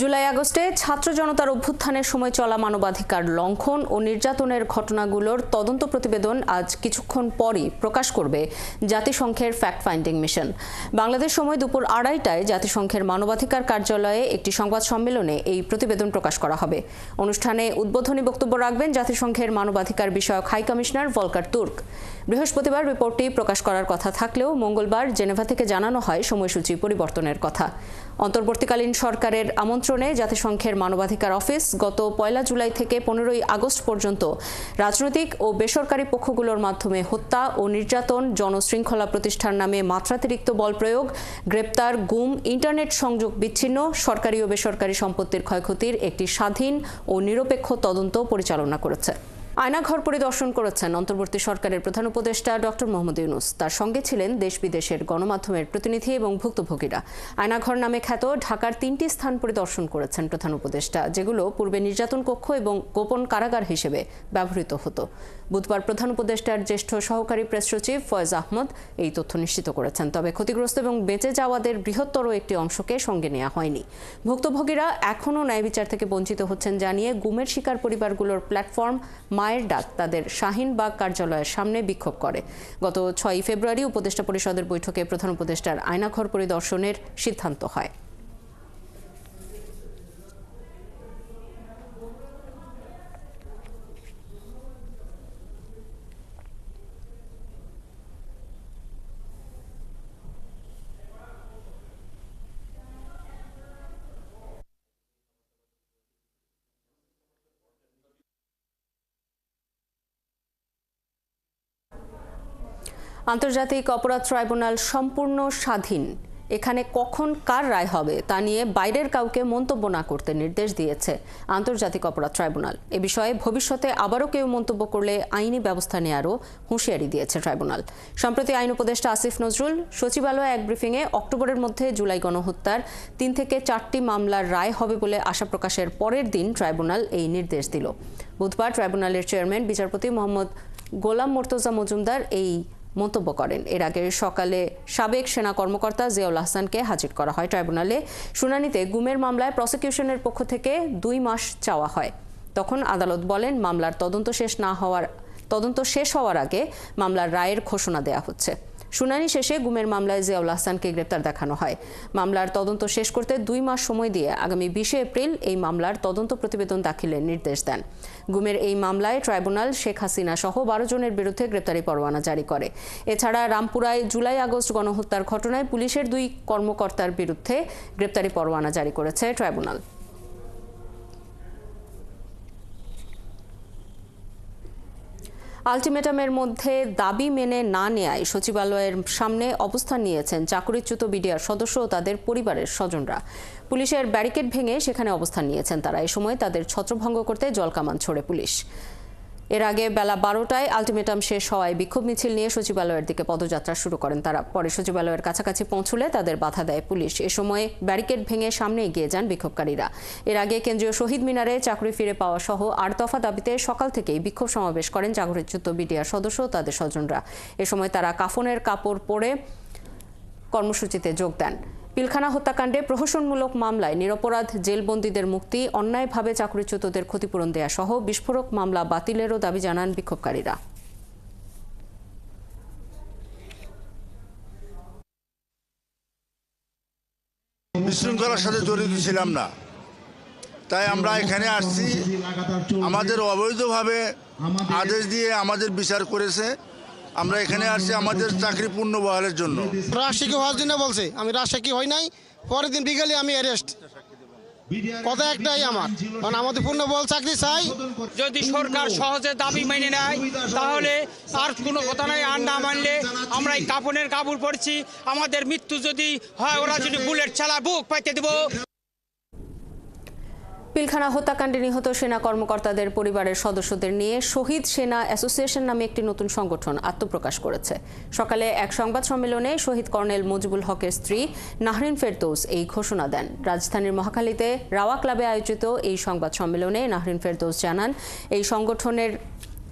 জুলাই আগস্টে ছাত্র জনতার অভ্যুত্থানের সময় চলা মানবাধিকার লঙ্ঘন ও নির্যাতনের ঘটনাগুলোর তদন্ত প্রতিবেদন আজ কিছুক্ষণ পরই প্রকাশ করবে জাতিসংঘের ফ্যাক্ট ফাইন্ডিং মিশন। বাংলাদেশ সময় দুপুর আড়াইটায় জাতিসংঘের মানবাধিকার কার্যালয়ে একটি সংবাদ সম্মেলনে এই প্রতিবেদন প্রকাশ করা হবে। অনুষ্ঠানে উদ্বোধনী বক্তব্য রাখবেন জাতিসংঘের মানবাধিকার বিষয়ক হাই কমিশনার ভলকার তুর্ক। বৃহস্পতিবার রিপোর্টটি প্রকাশ করার কথা থাকলেও মঙ্গলবার জেনেভা থেকে জানানো হয় সময়সূচি পরিবর্তনের কথা। অন্তর্বর্তীকালীন সরকারের আমন্ত্রণে জাতিসংঘের মানবাধিকার অফিস গত পয়লা জুলাই থেকে পনেরোই আগস্ট পর্যন্ত রাজনৈতিক ও বেসরকারি পক্ষগুলোর মাধ্যমে হত্যা ও নির্যাতন, জনশৃঙ্খলা প্রতিষ্ঠার নামে মাত্রাতিরিক্ত বল প্রয়োগ, গ্রেপ্তার, গুম, ইন্টারনেট সংযোগ বিচ্ছিন্ন, সরকারি ও বেসরকারি সম্পত্তির ক্ষয়ক্ষতির একটি স্বাধীন ও নিরপেক্ষ তদন্ত পরিচালনা করেছে। আয়নাঘর পরিদর্শন করেছেন অন্তর্বর্তী সরকারের প্রধান উপদেষ্টা ডক্টর মোহাম্মদ ইউনুস। তার সঙ্গে ছিলেন দেশ বিদেশের গণমাধ্যমের প্রতিনিধি এবং ভুক্তভোগীরা। আয়নাঘর নামে খ্যাত ঢাকার তিনটি স্থান পরিদর্শন করেছেন প্রধান উপদেষ্টা, যেগুলো পূর্বে নির্যাতন কক্ষ এবং গোপন কারাগার হিসেবে ব্যবহৃত হতো। বুধবার প্রধান উপদেষ্টার জ্যেষ্ঠ সহকারী প্রেস সচিব ফয়েজ আহমদ এই তথ্য নিশ্চিত করেছেন। তবে ক্ষতিগ্রস্ত এবং বেঁচে যাওয়াদের বৃহত্তর একটি অংশকে সঙ্গে নেওয়া হয়নি। ভুক্তভোগীরা এখনও ন্যায় বিচার থেকে বঞ্চিত হচ্ছেন জানিয়ে গুমের শিকার পরিবারগুলোর প্ল্যাটফর্ম মায়ের ডাক তাদের শাহিনবাগ কার্যালয়ের সামনে বিক্ষোভ করে। গত ছয়ই ফেব্রুয়ারি উপদেষ্টা পরিষদের বৈঠকে প্রধান উপদেষ্টার আয়নাঘর পরিদর্শনের সিদ্ধান্ত হয়। আন্তর্জাতিক অপরাধ ট্রাইব্যুনাল সম্পূর্ণ স্বাধীন। এখানে কখন কার রায় হবে তা নিয়ে বাইরের কাউকে মন্তব্য না করতে নির্দেশ দিয়েছে আন্তর্জাতিক অপরাধ ট্রাইব্যুনাল। এ বিষয়ে ভবিষ্যতে আবারও কেউ মন্তব্য করলে আইনি ব্যবস্থা নেয়ারও হুঁশিয়ারি দিয়েছে ট্রাইব্যুনাল। সম্প্রতি আইন উপদেষ্টা আসিফ নজরুল সচিবালয়ে এক ব্রিফিংয়ে অক্টোবরের মধ্যে জুলাই গণহত্যার তিন থেকে চারটি মামলার রায় হবে বলে আশা প্রকাশের পরের দিন ট্রাইব্যুনাল এই নির্দেশ দিল। বুধবার ট্রাইব্যুনালের চেয়ারম্যান, বিচারপতি মোহাম্মদ গোলাম মোর্তজা মজুমদার এই মন্তব্য করেন। এর আগে সকালে সাবেক সেনা কর্মকর্তা জিয়াউল হাসানকে হাজির করা হয়। ট্রাইব্যুনালে শুনানিতে গুমের মামলায় প্রসিকিউশনের পক্ষ থেকে দুই মাস চাওয়া হয়। তখন আদালত বলেন, মামলার তদন্ত শেষ না হওয়ার, তদন্ত শেষ হওয়ার আগে মামলার রায়ের ঘোষণা দেয়া হচ্ছে। শুনানি শেষে গুমের মামলায় জিয়াউল হাসানকে গ্রেপ্তার দেখানো হয়। মামলার তদন্ত শেষ করতে দুই মাস সময় দিয়ে আগামী বিশে এপ্রিল এই মামলার তদন্ত প্রতিবেদন দাখিলের নির্দেশ দেন। গুমের এই মামলায় ট্রাইব্যুনাল শেখ হাসিনা সহ বারো জনের বিরুদ্ধে গ্রেপ্তারি পরোয়ানা জারি করে। এছাড়া রামপুরায় জুলাই আগস্ট গণহত্যার ঘটনায় পুলিশের দুই কর্মকর্তার বিরুদ্ধে গ্রেপ্তারি পরোয়ানা জারি করেছে ট্রাইব্যুনাল। আলটিমেটামের মধ্যে দাবি মেনে না নেয় সচিবালয়ের সামনে অবস্থান নিয়েছেন চাকরিচ্যুত বিডিআর সদস্য ও তাদের পরিবারের স্বজনরা। পুলিশের ব্যারিকেড ভেঙে সেখানে অবস্থান নিয়েছেন তারা। এ সময় তাদের ছত্রভঙ্গ করতে জলকামান ছোড়ে পুলিশ। এর আগে বেলা বারোটায় আলটিমেটাম শেষ হওয়ায় বিক্ষোভ মিছিল নিয়ে সচিবালয়ের দিকে পদযাত্রা শুরু করেন তারা। পরে সচিবালয়ের কাছাকাছি পৌঁছলে তাদের বাধা দেয় পুলিশ। এ সময় ব্যারিকেড ভেঙে সামনে এগিয়ে যান বিক্ষোভকারীরা। এর আগে কেন্দ্রীয় শহীদ মিনারে চাকরি ফিরে পাওয়া সহ আট দফা দাবিতে সকাল থেকেই বিক্ষোভ সমাবেশ করেন চাকরিচ্যুত বিডিআর সদস্য ও তাদের স্বজনরা। এ সময় তারা কাফনের কাপড় পরে কর্মসূচিতে যোগ দেন। পিলখানা হত্যাকাণ্ডে প্রহসনমূলক মামলায় নিরপরাধ জেলবন্দীদের মুক্তি, অন্যায়ভাবে চাকরিচ্যুতদের ক্ষতিপূরণ দেয়া সহ বিস্ফোরক মামলা বাতিলেরও দাবি জানান বিক্ষোভকারীরা। বিশৃঙ্খলার সাথে জড়িত ছিলাম না। তাই আমরা এখানে আসছি। আমাদের অবৈধভাবে আদেশ দিয়ে আমাদের বিচার করেছে। আমরা এখানে আসছি আমাদের চাকরি পূর্ণ বহালের জন্য। রাজশাহী হওয়ার জন্য বলছে আমি রাজশাহী হই নাই? পরের দিন বিকেলে আমি অ্যারেস্ট কথা একটাই আমার কারণ আমাদের পূর্ণ বল চাকরি চাই। যদি সরকার সহজে দাবি মেনে নেয় তাহলে আর কোনো কথা নাই আর না মানলে আমরা এই কাপনের কাপড় পড়ছি। আমাদের মৃত্যু যদি হয় ওরা যদি বুলেট চালা বুক পাইতে দেবো। পিলখানা হত্যাকাণ্ডে নিহত সেনা কর্মকর্তাদের পরিবারের সদস্যদের নিয়ে শহীদ সেনা অ্যাসোসিয়েশন নামে একটি নতুন সংগঠন আত্মপ্রকাশ করেছে। সকালে এক সংবাদ সম্মেলনে শহীদ কর্নেল মুজিবুল হকের স্ত্রী নাহরিন ফেরদৌস এই ঘোষণা দেন। রাজধানীর মহাখালীতে রাওয়া ক্লাবে আয়োজিত এই সংবাদ সম্মেলনে নাহরিন ফেরদৌস জানান, এই সংগঠনের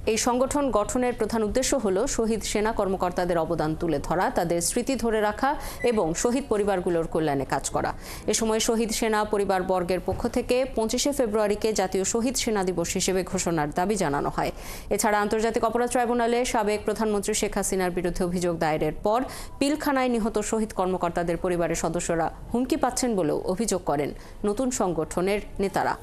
এই সংগঠন গঠনের প্রধান উদ্দেশ্য হল শহীদ সেনা কর্মকর্তাদের অবদান তুলে ধরা, তাদের স্মৃতি ধরে রাখা এবং শহীদ পরিবারগুলোর কল্যাণে কাজ করা। এ সময় শহীদ সেনা পরিবার বর্গের পক্ষ থেকে পঁচিশে ফেব্রুয়ারিকে জাতীয় শহীদ সেনা দিবস হিসেবে ঘোষণার দাবি জানানো হয়। এছাড়া আন্তর্জাতিক অপরাধ ট্রাইব্যুনালে সাবেক প্রধানমন্ত্রী শেখ হাসিনার বিরুদ্ধে অভিযোগ দায়েরের পর পিলখানায় নিহত শহীদ কর্মকর্তাদের পরিবারের সদস্যরা হুমকি পাচ্ছেন বলেও অভিযোগ করেন নতুন সংগঠনের নেতারা।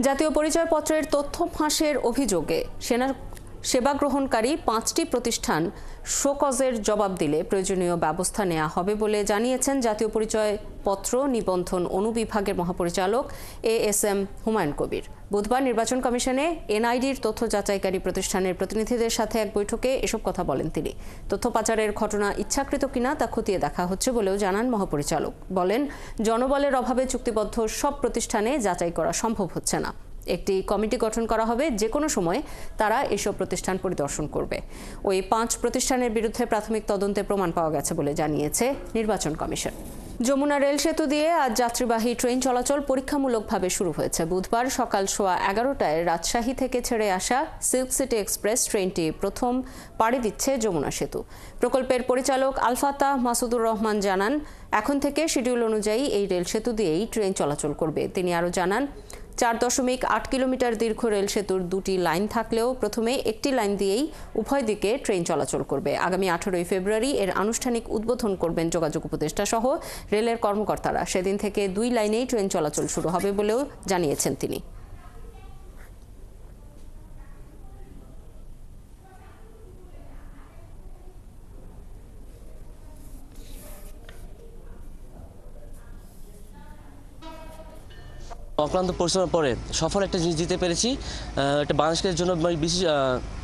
জাতীয় পরিচয়পত্রের তথ্য ফাঁসের অভিযোগে সেনা সেবা গ্রহণকারী পাঁচটি প্রতিষ্ঠান শোকজের জবাব দিলে প্রয়োজনীয় ব্যবস্থা নেওয়া হবে বলে জানিয়েছেন জাতীয় পরিচয়পত্র নিবন্ধন অনুবিভাগের মহাপরিচালক A S M Humayun Kabir. বুধবার নির্বাচন কমিশনে এনআইডির তথ্য যাচাইকারী প্রতিষ্ঠানের প্রতিনিধিদের সাথে এক বৈঠকে এসব কথা বলেন তিনি। তথ্য পাচারের ঘটনা ইচ্ছাকৃত কিনা তা খতিয়ে দেখা হচ্ছে বলেও জানান মহাপরিচালক। বলেন, জনবলের অভাবে চুক্তিবদ্ধ সব প্রতিষ্ঠানে যাচাই করা সম্ভব হচ্ছে না। একটি কমিটি গঠন করা হবে যে কোনো সময় তারা এসব প্রতিষ্ঠান পরিদর্শন করবে। ওই পাঁচ প্রতিষ্ঠানের বিরুদ্ধে প্রাথমিক তদন্তে প্রমাণ পাওয়া গেছে বলে জানিয়েছে নির্বাচন কমিশন। যমুনা রেল সেতু দিয়ে আজ যাত্রীবাহী ট্রেন চলাচল পরীক্ষামূলকভাবে শুরু হয়েছে। বুধবার সকাল সোয়া এগারোটায় রাজশাহী থেকে ছেড়ে আসা সিল্ক সিটি এক্সপ্রেস ট্রেনটি প্রথম পাড়ি দিচ্ছে যমুনা সেতু। প্রকল্পের পরিচালক আলফাতা মাসুদুর রহমান জানান, এখন থেকে শিডিউল অনুযায়ী এই রেল সেতু দিয়েই ট্রেন চলাচল করবে। তিনি আরও জানান চার দশমিক আট কিলোমিটার দীর্ঘ রেল সেতুর দুটি লাইন থাকলেও প্রথমে একটি লাইন দিয়েই উভয় দিকে ট্রেন চলাচল করবে। আগামী আঠারোই ফেব্রুয়ারি এর আনুষ্ঠানিক উদ্বোধন করবেন যোগাযোগ উপদেষ্টা সহ রেলের কর্মকর্তারা। সেদিন থেকে দুই লাইনেই ট্রেন চলাচল শুরু হবে বলেও জানিয়েছেন তিনি। অক্লান্ত পরিশ্রমের পরে সফল একটা জিনিস দিতে পেরেছি। এটা বাংলাদেশের জন্য মানে বিশেষ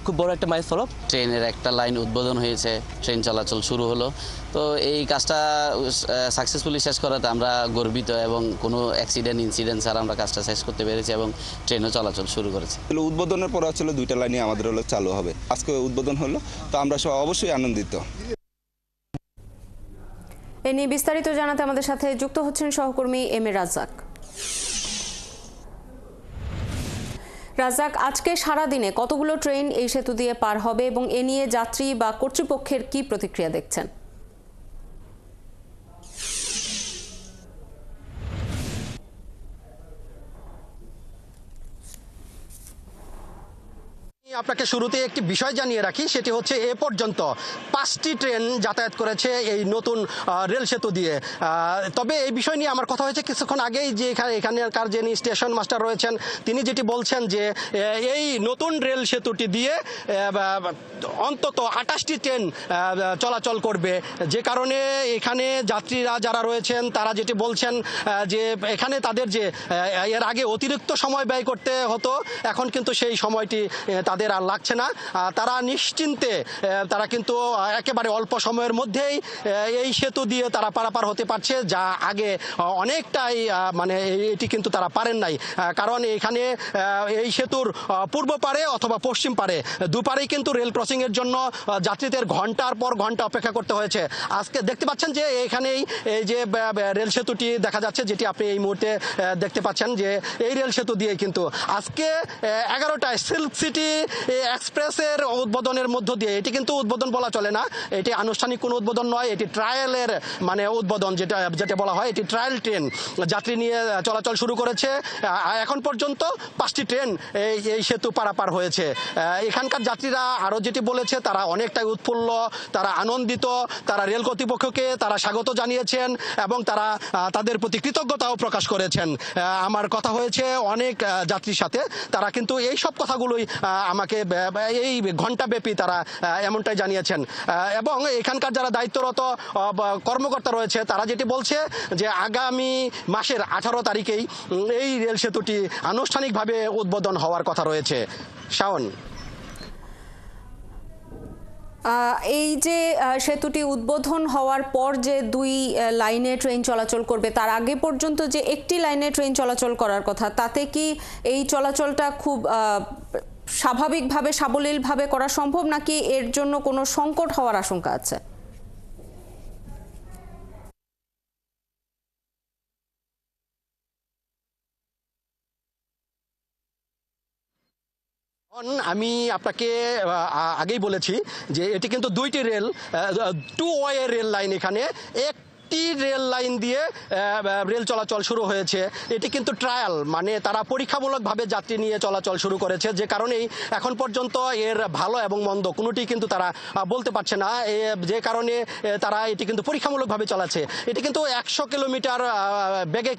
খুব বড় একটা মাইল ফলক ট্রেনের একটা লাইন উদ্বোধন হয়েছে ট্রেন চলাচল শুরু হলো। তো এই কাজটা সাকসেসফুলি শেষ করাতে আমরা গর্বিত এবং কোনো অ্যাক্সিডেন্ট ইনসিডেন্ট ছাড়া আমরা কাজটা শেষ করতে পেরেছি এবং ট্রেনও চলাচল শুরু করেছে। উদ্বোধনের পর আসলে দুইটা লাইনে আমাদের হলো চালু হবে। আজকে উদ্বোধন হলো তো আমরা সব অবশ্যই আনন্দিত। এ নিয়ে বিস্তারিত জানাতে আমাদের সাথে যুক্ত হচ্ছেন সহকর্মী এম এ রাজাক রাজাক আজকে সারা দিনে কতগুলো ট্রেন এই সেতু দিয়ে পার হবে এবং এ নিয়ে যাত্রী বা কর্তৃপক্ষের কি প্রতিক্রিয়া দেখছেন? আপনাকে শুরুতে একটি বিষয় জানিয়ে রাখি সেটি হচ্ছে এ পর্যন্ত পাঁচটি ট্রেন যাতায়াত করেছে এই নতুন রেল সেতু দিয়ে। তবে এই বিষয় নিয়ে আমার কথা হয়েছে কিছুক্ষণ আগেই যে এখানে এখানকার যিনি স্টেশন মাস্টার রয়েছেন তিনি যেটি বলছেন যে এই নতুন রেল সেতুটি দিয়ে অন্তত আটাশটি ট্রেন চলাচল করবে। যে কারণে এখানে যাত্রীরা যারা রয়েছেন তারা যেটি বলছেন যে এখানে তাদের যে এর আগে অতিরিক্ত সময় ব্যয় করতে হতো এখন কিন্তু সেই সময়টি আহ, তাদের আর লাগছে না। তারা নিশ্চিন্তে তারা কিন্তু একেবারে অল্প সময়ের মধ্যেই এই সেতু দিয়ে তারা পারাপার হতে পারছে, যা আগে অনেকটাই মানে এটি কিন্তু তারা পারেন নাই। কারণ এখানে এই সেতুর পূর্ব পারে অথবা পশ্চিম পারে, দুপারেই কিন্তু রেল ক্রসিংয়ের জন্য যাত্রীদের ঘণ্টার পর ঘণ্টা অপেক্ষা করতে হয়েছে। আজকে দেখতে পাচ্ছেন যে, এখানেই এই যে রেল সেতুটি দেখা যাচ্ছে, যেটি আপনি এই মুহূর্তে দেখতে পাচ্ছেন যে, এই রেল সেতু দিয়ে কিন্তু। আজকে এগারোটায় সিল্ক সিটি এক্সপ্রেসের উদ্বোধনের মধ্য দিয়ে, এটি কিন্তু উদ্বোধন বলা চলে না। এটি আনুষ্ঠানিক কোনো উদ্বোধন নয়, এটি ট্রায়ালের মানে উদ্বোধন যেটা যেটা বলা হয়, এটি ট্রায়াল ট্রেন যাত্রী নিয়ে চলাচল শুরু করেছে। এখন পর্যন্ত পাঁচটি ট্রেন এই এই সেতু পারাপার হয়েছে। এখানকার যাত্রীরা আরও যেটি বলেছে, তারা অনেকটাই উৎফুল্ল, তারা আনন্দিত, তারা রেল কর্তৃপক্ষকে তারা স্বাগত জানিয়েছেন এবং তারা তাদের প্রতি কৃতজ্ঞতাও প্রকাশ করেছেন। আমার কথা হয়েছে অনেক যাত্রীর সাথে। তারা কিন্তু এই সব কথাগুলোই আমাকে ব- এই ঘন্টাব্যাপী তারা এমনটাই জানিয়েছেন। এবং এখানকার যারা দায়িত্বরত কর্মকর্তা রয়েছে, তারা যেটি বলছে যে আগামী মাসের আঠারো তারিখেই এই রেল সেতুটি আনুষ্ঠানিকভাবে উদ্বোধন হওয়ার কথা রয়েছে। শাওন। এই যে সেতুটি উদ্বোধন হওয়ার পর যে দুই লাইনে ট্রেন চলাচল করবে, তার আগে পর্যন্ত যে একটি লাইনে ট্রেন চলাচল করার কথা, তাতে কি এই চলাচলটা খুব স্বাভাবিকভাবে, সাবলীলভাবে করা সম্ভব, নাকি এর জন্য কোনো সংকট হওয়ার আশঙ্কা আছে? আমি আপনাকে আগেই বলেছি যে এটি কিন্তু দুইটি rail two way rail line এখানে, এক একটি রেল লাইন দিয়ে রেল চলাচল শুরু হয়েছে। এটি কিন্তু ট্রায়াল মানে তারা পরীক্ষামূলকভাবে যাত্রী নিয়ে চলাচল শুরু করেছে, যে কারণেই এখন পর্যন্ত এর ভালো এবং মন্দ কোনোটি কিন্তু তারা বলতে পারছে না। যে কারণে তারা এটি কিন্তু পরীক্ষামূলকভাবে চলাচ্ছে। এটি কিন্তু একশো কিলোমিটার বেগে